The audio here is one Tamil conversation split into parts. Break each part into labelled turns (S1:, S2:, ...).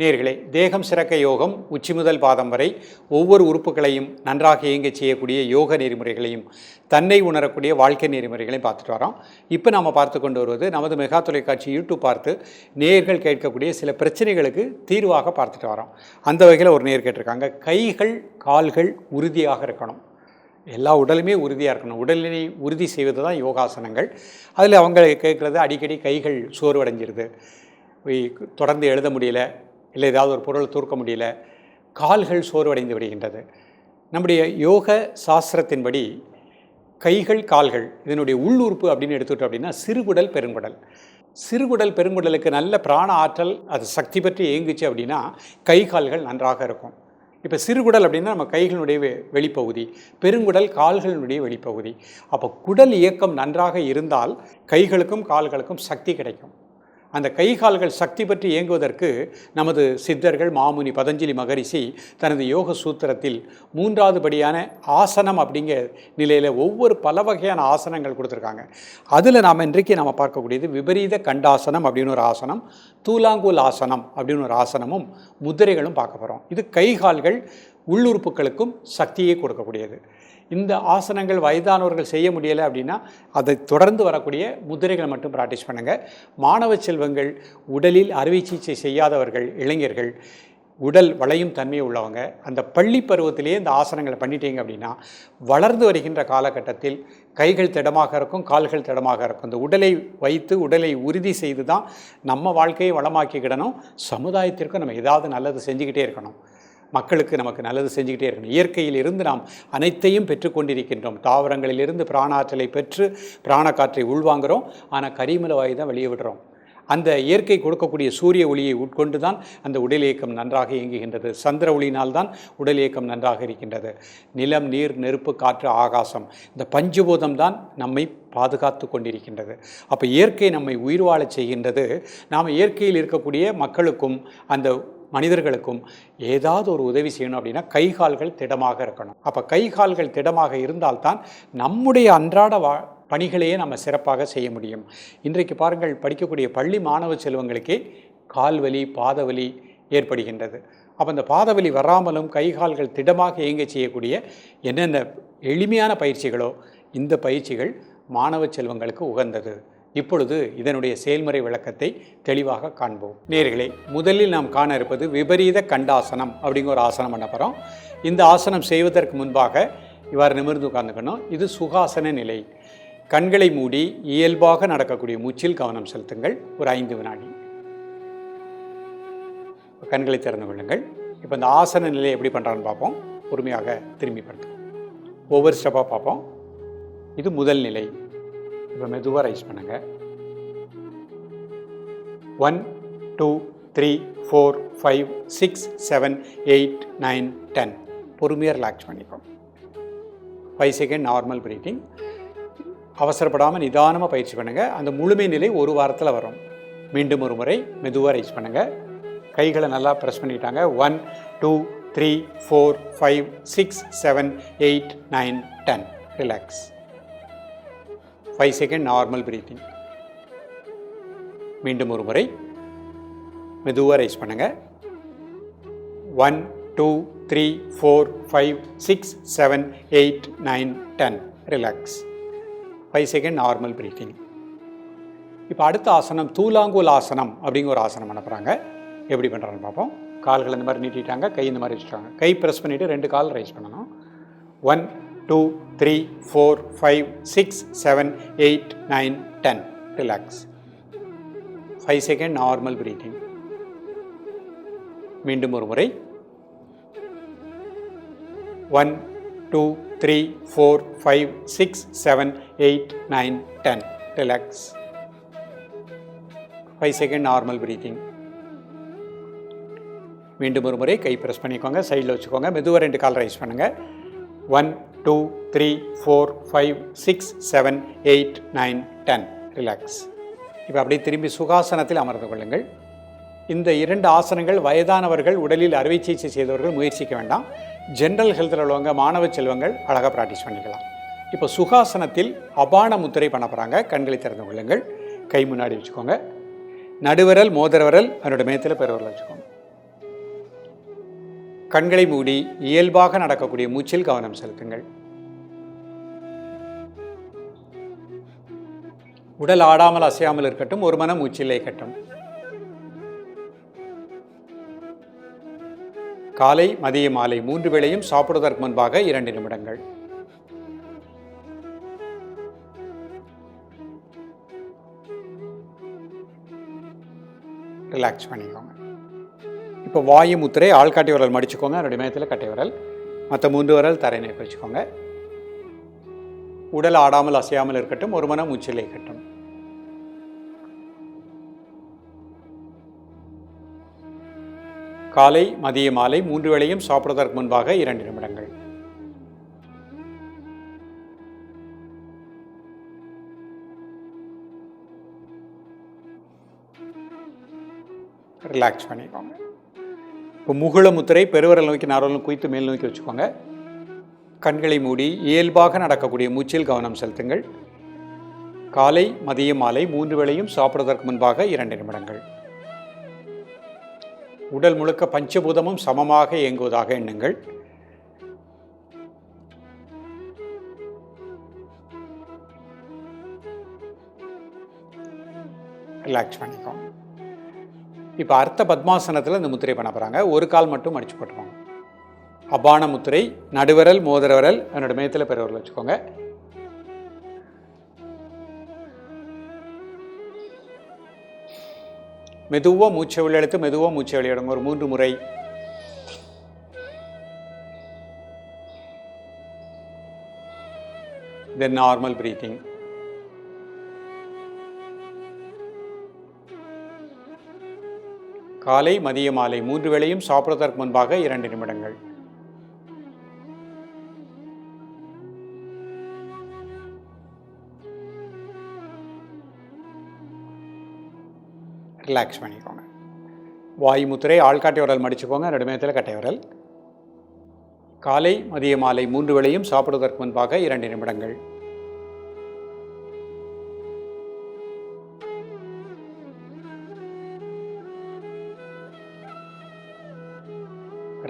S1: நேர்களே தேகம் சிறக்க யோகம் உச்சி முதல் பாதம் வரை ஒவ்வொரு உறுப்புகளையும் நன்றாக இயங்க செய்யக்கூடிய யோக நெறிமுறைகளையும் தன்னை உணரக்கூடிய வாழ்க்கை நெறிமுறைகளையும் பார்த்துட்டு வரோம். இப்போ நாம் பார்த்து கொண்டு வருவது நமது மெகா தொலைக்காட்சி யூடியூப் பார்த்து நேர்கள் கேட்கக்கூடிய சில பிரச்சனைகளுக்கு தீர்வாக பார்த்துட்டு வரோம். அந்த வகையில் ஒரு நேர் கேட்டிருக்காங்க. கைகள் கால்கள் உறுதியாக இருக்கணும். எல்லா உடலுமே உறுதியாக இருக்கணும். உடலினை உறுதி செய்வது தான் யோகாசனங்கள். அதில் அவங்க கேட்குறது அடிக்கடி கைகள் சோர்வடைஞ்சிருது. தொடர்ந்து எழுத முடியல. இல்லை ஏதாவது ஒரு பொருளை தூர்க்க முடியல கால்கள் சோர்வடைந்து விடுகின்றது. நம்முடைய யோக சாஸ்திரத்தின்படி கைகள் கால்கள் இதனுடைய உள்ளுறுப்பு அப்படின்னு எடுத்துக்கிட்டோம் அப்படின்னா சிறுகுடல் பெருங்குடல். சிறுகுடல் பெருங்குடலுக்கு நல்ல பிராண ஆற்றல் அது சக்தி பற்றி இயங்குச்சு அப்படின்னா கை கால்கள் நன்றாக இருக்கும். இப்போ சிறுகுடல் அப்படின்னா நம்ம கைகளினுடைய வெளிப்பகுதி பெருங்குடல் கால்களினுடைய வெளிப்பகுதி. அப்போ குடல் இயக்கம் நன்றாக இருந்தால் கைகளுக்கும் கால்களுக்கும் சக்தி கிடைக்கும். அந்த கை கால்கள் சக்தி பற்றி இயங்குவதற்கு நமது சித்தர்கள் மாமுனி பதஞ்சலி மகரிஷி தனது யோக சூத்திரத்தில் மூன்றாவது படியான ஆசனம் அப்படிங்கிற நிலையில் ஒவ்வொரு பல வகையான ஆசனங்கள் கொடுத்துருக்காங்க. அதில் நாம் இன்றைக்கு நாம் பார்க்கக்கூடியது விபரீத கண்டாசனம் அப்படின்னு ஒரு ஆசனம் தூலாங்கூல் ஆசனம் அப்படின்னு ஒரு ஆசனமும் முத்திரைகளும் பார்க்க போகிறோம் இது கை கால்கள் உள்ளுறுப்புகளுக்கும் சக்தியை கொடுக்கக்கூடியது. இந்த ஆசனங்கள் வயதானவர்கள் செய்ய முடியலை அப்படின்னா அதை தொடர்ந்து வரக்கூடிய முதிரைகளை மட்டும் ப்ராக்டிஸ் பண்ணுங்கள் மாணவ செல்வங்கள் உடலில் அறுவை சிகிச்சை செய்யாதவர்கள் இளைஞர்கள் உடல் வளையும் தன்மை உள்ளவங்க அந்த பள்ளி பருவத்திலேயே இந்த ஆசனங்களை பண்ணிட்டீங்க அப்படின்னா வளர்ந்து வருகின்ற காலகட்டத்தில் கைகள் திடமாக இருக்கும் கால்கள் திடமாக இருக்கும். இந்த உடலை வைத்து உடலை உறுதி செய்து தான் நம்ம வாழ்க்கையை வளமாக்கிக்கிடணும். சமுதாயத்திற்கும் நம்ம ஏதாவது நல்லது செஞ்சுக்கிட்டே இருக்கணும். மக்களுக்கு நமக்கு நல்லது செஞ்சுக்கிட்டே இருக்கணும். இயற்கையில் இருந்து நாம் அனைத்தையும் பெற்றுக்கொண்டிருக்கின்றோம். தாவரங்களிலிருந்து பிராணாற்றலை பெற்று பிராணக்காற்றை உள்வாங்குகிறோம் ஆனால் கரிமல வாயு தான் வெளியே விடுறோம். அந்த இயற்கை கொடுக்கக்கூடிய சூரிய ஒளியை உட்கொண்டு தான் அந்த உடல் இயக்கம் நன்றாக இயங்குகின்றது. சந்திர ஒளியினால் தான் உடல் இயக்கம் நன்றாக இருக்கின்றது. நிலம் நீர் நெருப்பு காற்று ஆகாசம் இந்த பஞ்சபூதம் தான் நம்மை பாதுகாத்து கொண்டிருக்கின்றது. அப்போ இயற்கை நம்மை உயிர் வாழச் செய்கின்றது. நாம் இயற்கையில் இருக்கக்கூடிய மக்களுக்கும் அந்த மனிதர்களுக்கும் ஏதாவது ஒரு உதவி செய்யணும் அப்படின்னா கை கால்கள் திடமாக இருக்கணும். அப்போ கை கால்கள் திடமாக இருந்தால்தான் நம்முடைய அன்றாட வா பணிகளையே நம்ம சிறப்பாக செய்ய முடியும். இன்றைக்கு பாருங்கள் படிக்கக்கூடிய பள்ளி மாணவ செல்வங்களுக்கே கால்வலி பாதவலி ஏற்படுகின்றது. அப்போ அந்த பாதவலி வராமலும் கை கால்கள் திடமாக இயங்க செய்யக்கூடிய என்னென்ன எளிமையான பயிற்சிகளோ இந்த பயிற்சிகள் மாணவ செல்வங்களுக்கு உகந்தது. இப்பொழுது இதனுடைய செயல்முறை விளக்கத்தை தெளிவாக காண்போம். நேர்களே முதலில் நாம் காண இருப்பது விபரீத கண்டாசனம் அப்படிங்கிற ஒரு ஆசனம் பண்ண போகிறோம் இந்த ஆசனம் செய்வதற்கு முன்பாக இவ்வாறு நிமிர்ந்து உட்கார்ந்துக்கணும். இது சுகாசன நிலை. கண்களை மூடி இயல்பாக நடக்கக்கூடிய மூச்சில் கவனம் செலுத்துங்கள். ஒரு ஐந்து வினாடி. கண்களை திறந்து கொள்ளுங்கள். இப்போ இந்த ஆசன நிலை எப்படி பண்ணுறான்னு பார்ப்போம். பொறுமையாக திரும்பி படுத்தும் ஒவ்வொரு ஸ்டெப்பாக பார்ப்போம். இது முதல் நிலை. இப்போ மெதுவாக ரைஸ் பண்ணுங்க. One two three four five six seven eight nine ten பொறுமையாக ரிலாக்ஸ் பண்ணிப்போம் ஃபைவ் செகண்ட் நார்மல் பிரீத்திங் அவசரப்படாமல் நிதானமாக பயிற்சி பண்ணுங்கள் அந்த முழுமை நிலை ஒரு வாரத்தில் வரும். மீண்டும் ஒரு முறை மெதுவாக ரைஸ் பண்ணுங்கள் கைகளை நல்லா ப்ரெஸ் பண்ணிட்டாங்க. One two three four five six seven eight nine ten relax five second normal breathing மீண்டும் ஒரு முறை மெதுவாக ரைஸ் பண்ணுங்கள் one two three four five six seven eight nine ten relax five second normal breathing இப்போ அடுத்த ஆசனம் தூலாங்கூல் ஆசனம் அப்படிங்கிற ஒரு ஆசனம் அனுப்புகிறாங்க எப்படி பண்ணுறாங்கன்னு பார்ப்போம். கால்கள் இந்த மாதிரி நீட்டிட்டாங்க கை இந்த மாதிரி வச்சுட்டாங்க. கை ப்ரெஸ் பண்ணிவிட்டு ரெண்டு கால் ரைஸ் பண்ணணும். One two three four five six seven eight nine ten. Relax five second normal breathing மீண்டும் ஒரு முறை. One two three four five six seven eight nine ten relax five second normal breathing மீண்டும் ஒரு முறை கை ப்ரெஸ் பண்ணிக்கோங்க சைடில் வச்சுக்கோங்க மெதுவாக ரெண்டு கால் ரைஸ் பண்ணுங்கள் one two three four five six seven eight nine ten. Relax இப்போ அப்படியே திரும்பி சுகாசனத்தில் அமர்ந்து கொள்ளுங்கள். இந்த இரண்டு ஆசனங்கள் வயதானவர்கள் உடலில் அறுவை சிகிச்சை செய்தவர்கள் முயற்சிக்க வேண்டாம். ஜென்ரல் ஹெல்த்தில் உள்ளவங்க மாணவ செல்வங்கள் அழகாக ப்ராக்டிஸ் பண்ணிக்கலாம். இப்போ சுகாசனத்தில் அபான முத்திரை பண்ண போகிறாங்க கண்களை திறந்து கொள்ளுங்கள். கை முன்னாடி வச்சுக்கோங்க. நடுவிரல் மோதிரவரல் அதனோட மேத்தில் பெருவரல் வச்சுக்கோங்க. கண்களை மூடி இயல்பாக நடக்கக்கூடிய மூச்சில் கவனம் செலுத்துங்கள். உடல் ஆடாமல் அசையாமல் இருக்கட்டும் ஒரு மனம் மூச்சில் கட்டும் காலை மதிய மாலை மூன்று வேளையும் சாப்பிடுவதற்கு முன்பாக இரண்டு நிமிடங்கள். ரிலாக்ஸ் பண்ணிக்கோங்க. இப்போ வாயு முத்திரை ஆள்காட்டி விரல் மடிச்சுக்கோங்க. அதனுடைய மேத்தில் கட்டை விரல். மற்ற மூன்று விரல் தரை நேர்ப்பு வச்சுக்கோங்க. உடல் ஆடாமல் அசையாமல் இருக்கட்டும். ஒரு மனம் மூச்சில் இருக்கட்டும். காலை மதிய மாலை மூன்று வேளையும் சாப்பிடுவதற்கு முன்பாக இரண்டு நிமிடங்கள். ரிலாக்ஸ் பண்ணிக்கோங்க. இப்போ முகுள முத்திரை பெருவரல் நோக்கி நாரல் குய்த்து மேல் நோக்கி வச்சுக்கோங்க. கண்களை மூடி இயல்பாக நடக்கக்கூடிய மூச்சில் கவனம் செலுத்துங்கள். காலை மதியம் மாலை மூன்று வேளையும் சாப்பிடுவதற்கு முன்பாக இரண்டு நிமிடங்கள். உடல் முழுக்க பஞ்சபூதமும் சமமாக இயங்குவதாக எண்ணுங்கள். ரிலாக்ஸ் பண்ணிக்கோங்க. இப்போ அர்த்த பத்மாசனத்தில் இந்த முத்திரை பண்ண போகிறாங்க ஒரு கால் மட்டும் அடிச்சு போட்டுருவாங்க அபான முத்திரை நடுவரல் மோதிரவரல் என்னோடய மேத்தில் பெருவரல் வச்சுக்கோங்க. மெதுவாக மூச்சை வெளியெடுத்து மெதுவாக மூச்சை வெளியிடுங்க ஒரு மூன்று முறை. தென் நார்மல் பிரீத்திங் காலை மதிய மாலை மூன்று வேளையும் சாப்பிடுவதற்கு முன்பாக இரண்டு நிமிடங்கள். ரிலாக்ஸ் பண்ணிக்கோங்க. வாயு முத்திரை ஆள்காட்டி உரல் மடிச்சுக்கோங்க. ரெண்டு மேத்தில் கட்டை உரல் காலை மதிய மாலை மூன்று வேளையும் சாப்பிடுவதற்கு முன்பாக இரண்டு நிமிடங்கள்.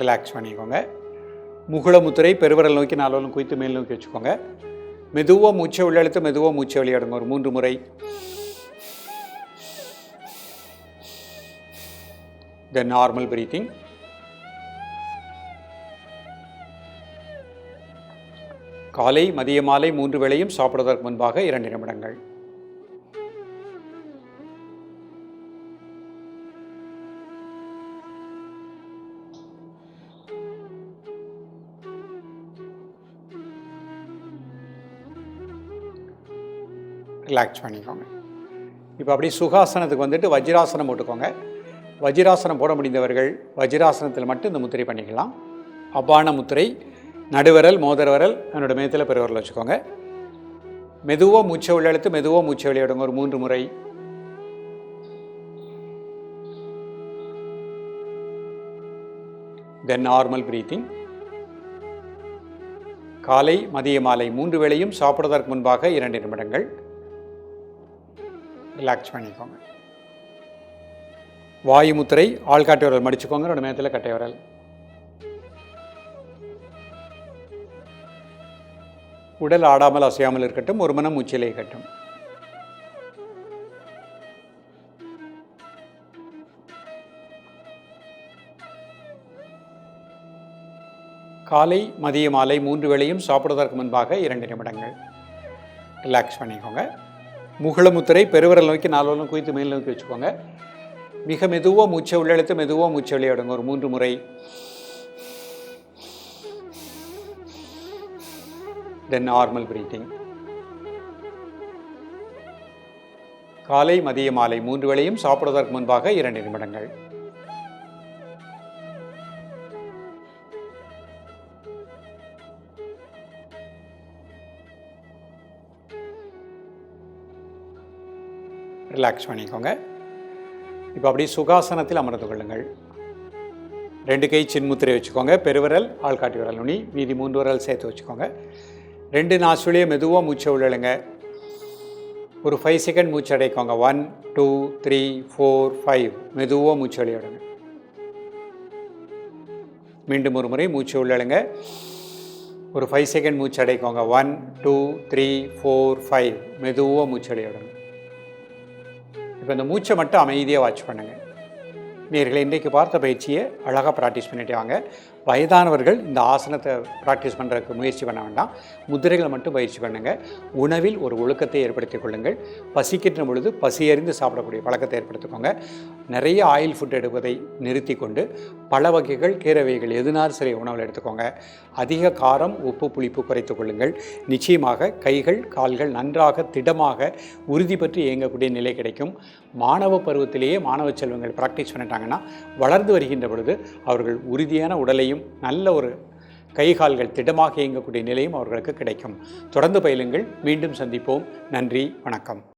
S1: ரிலாக்ஸ் பண்ணிக்கோங்க. முகுள பெருவரல் நோக்கி நாலோலும் குய்த்து மேல் நோக்கி வச்சுக்கோங்க. மெதுவாக மூச்சை உள்ளெழுத்து மெதுவாக மூச்சை வெளியாடுங்க ஒரு மூன்று முறை. த நார்மல் பிரீத்திங் காலை மதிய மாலை மூன்று வேளையும் சாப்பிடுவதற்கு முன்பாக இரண்டு நிமிடங்கள். ரிலாக்ஸ் பண்ணிக்கோங்க. இப்போ அப்படியே சுகாசனத்துக்கு வந்துட்டு வஜ்ராசனம் போட்டுக்கோங்க. வஜ்ராசனம் போட முடிந்தவர்கள் வஜ்ராசனத்தில் மட்டும் இந்த முத்திரை பண்ணிக்கலாம். அபான முத்திரை நடுவரல் மோதரவரல் என்னோடய மேத்தில் பெருவரல் வச்சுக்கோங்க. மெதுவாக மூச்சை உள்ளெழுத்து மெதுவாக மூச்சை வெளியிடுங்க ஒரு மூன்று முறை. தென் நார்மல் பிரீத்திங் காலை மதிய மாலை மூன்று வேளையும் சாப்பிடுவதற்கு முன்பாக இரண்டு நிமிடங்கள். ரிலாக்ஸ் பண்ணிக்கோங்க. வாயு முத்திரை ஆள்காட்டி விரல் மடிச்சுக்கோங்க ரெண்டு மேத்தில் கட்டை விரல். உடல் ஆடாமல் அசையாமல் இருக்கட்டும் ஒரு மனம் மூச்சிலே கட்டும் காலை மதிய மாலை மூன்று வேளையும் சாப்பிடுவதற்கு முன்பாக இரண்டு நிமிடங்கள். ரிலாக்ஸ் பண்ணிக்கோங்க. முகுள முத்திரை பெருவிரல் நோக்கி நாலு குவித்து மேல் நோக்கி வச்சுக்கோங்க. மிக மெதுவாக மூச்சை உள்ளெழுத்து மெதுவாக மூச்சை விளையாடுங்க ஒரு மூன்று முறை. தென் நார்மல் பிரீத்திங் காலை மதிய மாலை மூன்று வேளையும் சாப்பிடுவதற்கு முன்பாக இரண்டு நிமிடங்கள். ரிலாக்ஸ் பண்ணிக்கோங்க. இப்போ அப்படியே சுகாசனத்தில் அமர்ந்து கொள்ளுங்கள். ரெண்டு கை சின்முத்திரை வச்சுக்கோங்க. பெருவிரல் ஆள்காட்டி விரல் நுனி மீதி மூன்று விரல் சேர்த்து வச்சுக்கோங்க. ரெண்டு நாசுலேயே மெதுவாக மூச்சை உள்ளழுங்க ஒரு ஃபைவ் செகண்ட் மூச்சு அடைக்கோங்க. One two three four five மெதுவாக மூச்சு வெளியிடுங்க. மீண்டும் ஒரு முறை மூச்சு உள்ளழுங்க ஒரு ஃபைவ் செகண்ட் மூச்சு அடைக்கோங்க. One two three four five மெதுவாக மூச்சு வெளியிடுங்க. இப்போ இந்த மூச்சை மட்டும் அமைதியாக வாட்ச் பண்ணுங்கள் நேர்களை இன்றைக்கு பார்த்த பயிற்சியை அழகாக ப்ராக்டிஸ் பண்ணிட்டு வாங்க. வயதானவர்கள் இந்த ஆசனத்தை ப்ராக்டிஸ் பண்ணுறதுக்கு முயற்சி பண்ண வேண்டாம். முதிரைகளை மட்டும் பயிற்சி பண்ணுங்கள் உணவில் ஒரு ஒழுக்கத்தை ஏற்படுத்திக் கொள்ளுங்கள். பசிக்கின்ற பொழுது பசியறிந்து சாப்பிடக்கூடிய பழக்கத்தை ஏற்படுத்திக்கோங்க. நிறைய ஆயில் ஃபுட் எடுப்பதை நிறுத்தி கொண்டு பல வகைகள் கீரை வகைகள் எதுனாலும் சரி உணவில் எடுத்துக்கோங்க. அதிக காரம் உப்பு புளிப்பு குறைத்துக் கொள்ளுங்கள். நிச்சயமாக கைகள் கால்கள் நன்றாக திடமாக உறுதி பற்றி இயங்கக்கூடிய நிலை கிடைக்கும். மாணவ பருவத்திலேயே மாணவ செல்வங்கள் ப்ராக்டிஸ் பண்ணிட்டாங்கன்னா வளர்ந்து வருகின்ற பொழுது அவர்கள் உறுதியான உடலையும் நல்ல ஒரு கை கால்கள் திடமாக இயங்கக்கூடிய நிலையும் அவர்களுக்கு கிடைக்கும். தொடர்ந்து பயிலுங்கள். மீண்டும் சந்திப்போம். நன்றி. வணக்கம்.